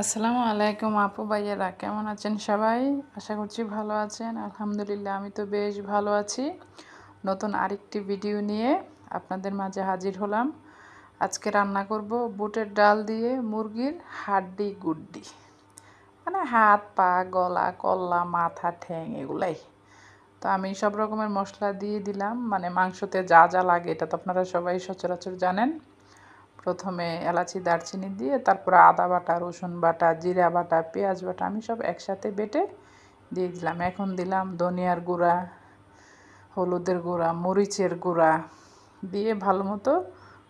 আসসালামু আলাইকুম আপু ভাইয়েরা, কেমন আছেন সবাই? আশা করছি ভালো আছেন। আলহামদুলিল্লাহ, আমি তো বেশ ভালো আছি। নতুন আরেকটি ভিডিও নিয়ে আপনাদের মাঝে হাজির হলাম। আজকে রান্না করব বুটের ডাল দিয়ে মুরগির হাড্ডি গুড্ডি। মানে হাত, পা, গলা, কল্লা, মাথা, ঠ্যাং এগুলাই। তো আমি সব রকমের মশলা দিয়ে দিলাম। মানে মাংসতে যা যা লাগে, এটা তো আপনারা সবাই সচরাচর জানেন। প্রথমে এলাচি, দারচিনি দিয়ে তারপরে আদা বাটা, রসুন বাটা, জিরা বাটা, পেঁয়াজ বাটা আমি সব একসাথে বেটে দিয়ে দিলাম। এখন দিলাম ধনিয়ার গুঁড়া, হলুদের গুঁড়া, মরিচের গুঁড়া দিয়ে ভালো মতো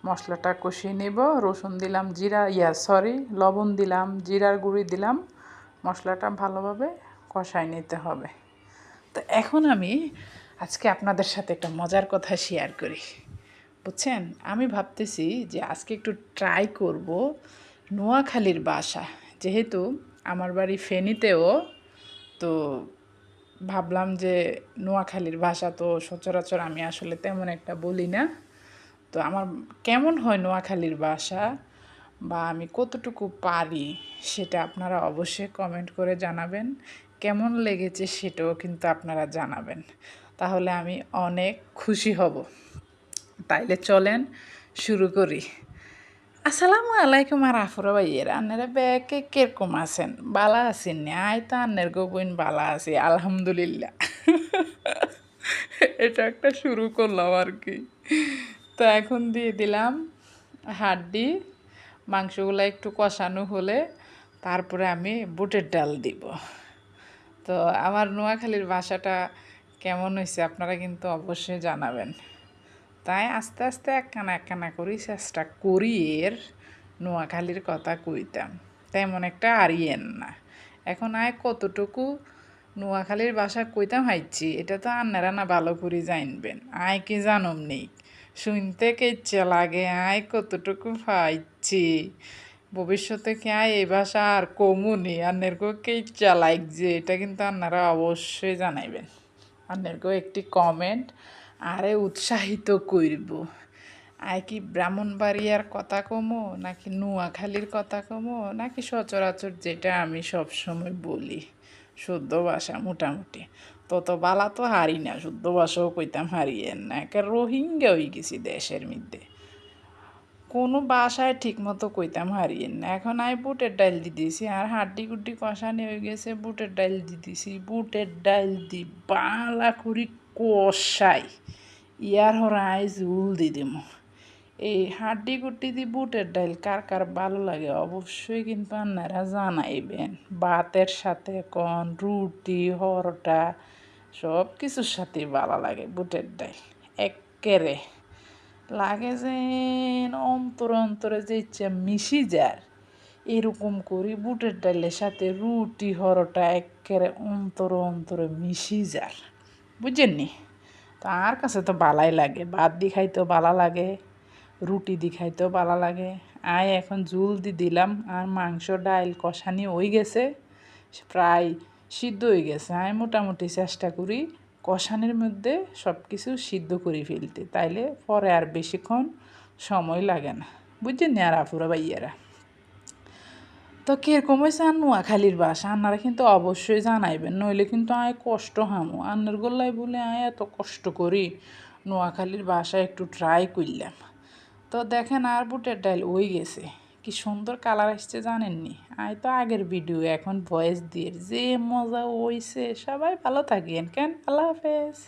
মশলাটা কষিয়ে নেব। রসুন দিলাম, জিরা, ইয়া, সরি, লবণ দিলাম, জিরার গুঁড়ি দিলাম। মশলাটা ভালোভাবে কষাই নিতে হবে। তো এখন আমি আজকে আপনাদের সাথে একটা মজার কথা শেয়ার করি। বুঝছেন? আমি ভাবতেছি যে আজকে একটু ট্রাই করব নোয়াখালীর বাসা। যেহেতু আমার বাড়ি ফেনীতেও, তো ভাবলাম যে নোয়াখালীর ভাষা তো সচরাচর আমি আসলে তেমন একটা বলি না। তো আমার কেমন হয় নোয়াখালীর ভাষা বা আমি কতটুকু পারি সেটা আপনারা অবশ্যই কমেন্ট করে জানাবেন। কেমন লেগেছে সেটাও কিন্তু আপনারা জানাবেন। তাহলে আমি অনেক খুশি হব। তাইলে চলেন শুরু করি। আসসালামু আলাইকুম আর আফরা ভাইয়ের, আন্নারা ব্যাকে কীরকম আছেন? বালা আছেন আয় তো আন্নের গোবইন বালা আছি, আলহামদুলিল্লাহ। এটা একটা শুরু করলাম আর কি। তো এখন দিয়ে দিলাম হাড্ডি, মাংসগুলো একটু কষানো হলে তারপরে আমি বুটের ডাল দিব। তো আমার নোয়াখালীর ভাষাটা কেমন হয়েছে আপনারা কিন্তু অবশ্যই জানাবেন। তাই আস্তে আস্তে একখানা একখানা করি চেষ্টা করি এর নোয়াখালীর কথা কইতাম। তেমন একটা আরিয়েন না। এখন আয় কতটুকু নোয়াখালীর বাসা কইতাম হাইছি এটা তো আন্নারা না ভালো করে জানবেন আয় কি জানম নেই। শুনতে কে ইচ্ছে লাগে, আয় কতটুকু পাইছি ভবিষ্যতে কি আয় এই ভাষা আর কমুনি আন্নেরকেও কে ইচ্ছা লাগছে এটা কিন্তু আপনারা অবশ্যই জানাইবেন। আন্নেরকেও একটি কমেন্ট আরে উৎসাহিত করব আয় কি ব্রাহ্মণবাড়িয়ার কথা কমো, নাকি নোয়াখালীর কথা কমো, নাকি সচরাচর যেটা আমি সবসময় বলি, শুদ্ধ ভাষা মোটামুটি। তত বালা তো হারি না, শুদ্ধ ভাষাও কইতাম হারিয়েন না, একে রোহিঙ্গা হয়ে গেছি দেশের মধ্যে। কোনো বাসায় ঠিক মতো কইতাম হারিয়েন না, এখন আই বুটের ডাইল দি দিয়েছি আর হাড্ডি গুড্ডি কষানি হয়ে গেছে বুটের ডাইল দি দিছি, বুটের ডাইল দি বালা করি কষাই। ইয়ার হরাই জুল দি দিম। এই হাড্ডি গুড্ডি দি বুটের ডাইল কার কার ভালো লাগে অবশ্যই কিন্তু আপনারা জানাইবেন। ভাতের সাথে কন, রুটি, হরটা, সব কিছুর সাথে ভালো লাগে বুটের ডাইল। একেরে লাগে যে অন্তর অন্তরে যে ইচ্ছা মিশি যার এরকম করি বুটের ডালের সাথে রুটি, হরটা একেবারে অন্তর অন্তরে মিশি যার বুঝছেননি তার কাছে তো বালাই লাগে, ভাত দি খাইতেও বালা লাগে, রুটি দি খাইতেও বালা লাগে। আয় এখন জুল দি দিলাম, আর মাংস, ডাইল কষানি হয়ে গেছে, প্রায় সিদ্ধ হয়ে গেছে। আমি মোটামুটি চেষ্টা করি কষানির মধ্যে সব কিছু সিদ্ধ করে ফেলতে, তাইলে পরে আর বেশিক্ষণ সময় লাগে না। বুঝছেন আর আফুরা ভাইয়ারা? তো কীরকম হয়েছে আর নোয়াখালীর বাসা? আন্নারা কিন্তু অবশ্যই জানাইবেন, নইলে কিন্তু আয় কষ্ট হামু। আন্নার গোল্লাই বলে আয় এত কষ্ট করি, নোয়াখালীর বাসা একটু ট্রাই করলাম। তো দেখেন আর বুটের ডাইল ওই গেছে। কি সুন্দর কালার আসছে জানেননি? আয় তো আগের ভিডিও এখন ভয়েস দিয়ে, যে মজা হইছে, সবাই ভালো থাকেন, কেন? আল্লাহ হাফেজ।